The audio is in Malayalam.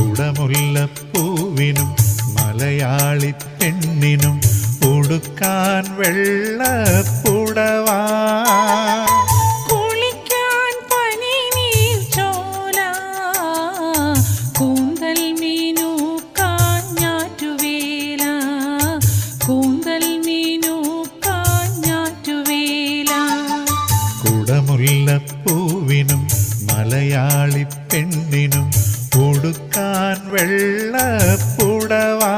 കുടമുല്ലപ്പൂവിനും മലയാളി പെണ്ണിനും ഉടുക്കാൻ വെള്ളപ്പുടവാ മീനൂക്കാൻ മലയാളി പെണ്ണിനും ഉടുക്കാൻ വെള്ളപ്പുടവാ